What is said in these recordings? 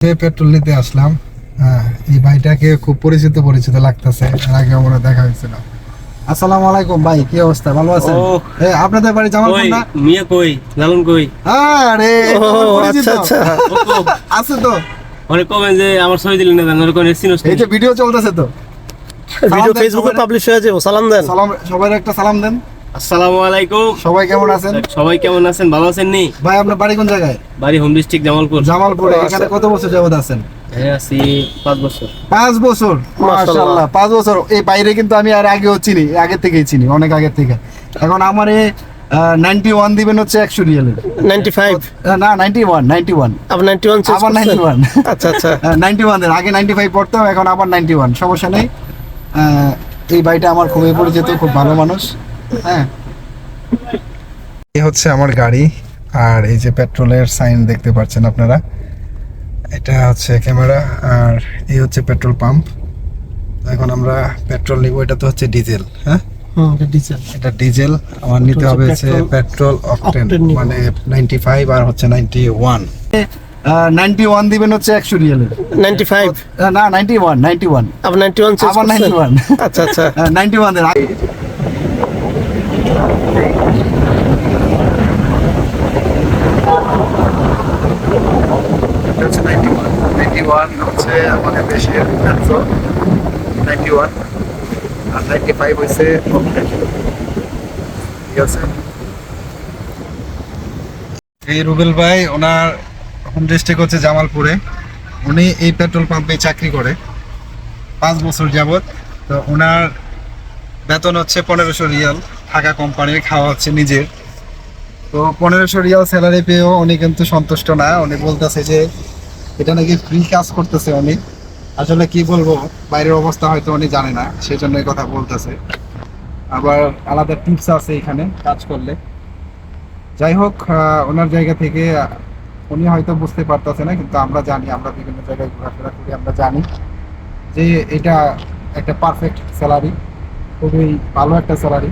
Petrol নিতে আসলাম হ্যাঁ এই ভাইটাকে খুব পরিচিত পরিচিত লাগতেছে এর আগে আমরা দেখা হয়েছিল। আসসালামু আলাইকুম ভাই কি অবস্থা? ভালো আছেন? এ, আপনাদের বাড়ি জামালপুর কই? না? মিয়া কই? লালন কই? আরে। আচ্ছা, আচ্ছা। আছে তো। অনেক কমেন যে আমার ছবি দিলেন না জানো কোন সিনোস এই যে ভিডিও চলতেছে তো। ভিডিও ফেসবুকে পাবলিশ হয়ে যাবে সালাম দেন। সালাম সবাই একটা সালাম দেন। আসসালামু আলাইকুম। সবাই কেমন আছেন? সবাই কেমন আছেন? ভালো আছেন নি? ভাই আপনার বাড়ি কোন জায়গায়? বাড়ি হোম ডিস্ট্রিক্ট জামালপুর। জামালপুরে। এখানে আচ্ছা। কত বছর যাবত আছেন? আছি পাঁচ বছর। পাঁচ বছর? মাশাআল্লাহ। মাশাআল্লাহ পাঁচ বছর। এই বাইরে কিন্তু আমি আর আগেও চিনি আগে থেকেই চিনি অনেক আগে থেকে। এখন আমার নাইনটি ওয়ান দিবেন হচ্ছে একশো রিয়ালের। 95 না নাইনটি ওয়ান নাইনটি ওয়ান আবার 91 চেঞ্জ আবার নাইনটি ওয়ান আচ্ছা আচ্ছা। নাইনটি ওয়ান আগে নাইনটি ফাইভ পড়তাম এখন আবার নাইনটি ওয়ান সমস্যা নেই। আহ, এই বাড়িটা আমার খুবই পরিচিত খুব ভালো মানুষ। হ্যাঁ। এই হচ্ছে আমার গাড়ি আর এই যে পেট্রোলের সাইন দেখতে পাচ্ছেন আপনারা এটা হচ্ছে ক্যামেরা আর এই হচ্ছে পেট্রোল পাম্প। এখন আমরা পেট্রোল নিব এটা তো হচ্ছে ডিজেল হ্যাঁ? এটা ডিজেল। আমার নিতে হবে হচ্ছে পেট্রোল অকটেন মানে নাইনটি ফাইভ আর হচ্ছে নাইনটি ওয়ান। নাইনটি ওয়ান দিবেন হচ্ছে একশো রিয়ালের। 95 না নাইনটি ওয়ান নাইনটি ওয়ান। আবার 91 চেঞ্জ আবার 91 আচ্ছা আচ্ছা। নাইনটি ওয়ান দেন এই রুবেল ভাই, ওনার হোম ডিস্ট্রিক্ট হচ্ছে জামালপুরে। উনি এই পেট্রোল পাম্পে চাকরি করে, পাঁচ বছর যাবত তো ওনার বেতন হচ্ছে পনেরোশো রিয়াল। থাকা কোম্পানির খাওয়া হচ্ছে নিজের। তো পনেরোশো রিয়াল স্যালারি পেয়েও উনি কিন্তু সন্তুষ্ট না। উনি বলতেছে যে, এটা নাকি ফ্রি কাজ করতেছে উনি। আসলে কি বলব, বাইরের অবস্থা হয়তো উনি জানে না সেই জন্য কথা বলতেছে। আবার আলাদা টিপস আছে এখানে কাজ করলে। যাই হোক ওনার জায়গা থেকে উনি হয়তো বুঝতে পারতেছে না, কিন্তু আমরা জানি, আমরা বিভিন্ন জায়গায় ঘোরাফেরা করি, আমরা জানি যে এটা একটা পারফেক্ট স্যালারি খুবই ভালো একটা স্যালারি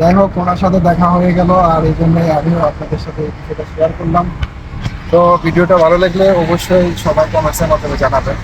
যাই হোক, ওনার সাথে দেখা হয়ে গেল আর এই জন্যই আমিও আপনাদের সাথে এই বিষয়টা শেয়ার করলাম। তো ভিডিওটা ভালো লাগলে অবশ্যই সবাই কমেন্টসের মাধ্যমে জানাবেন।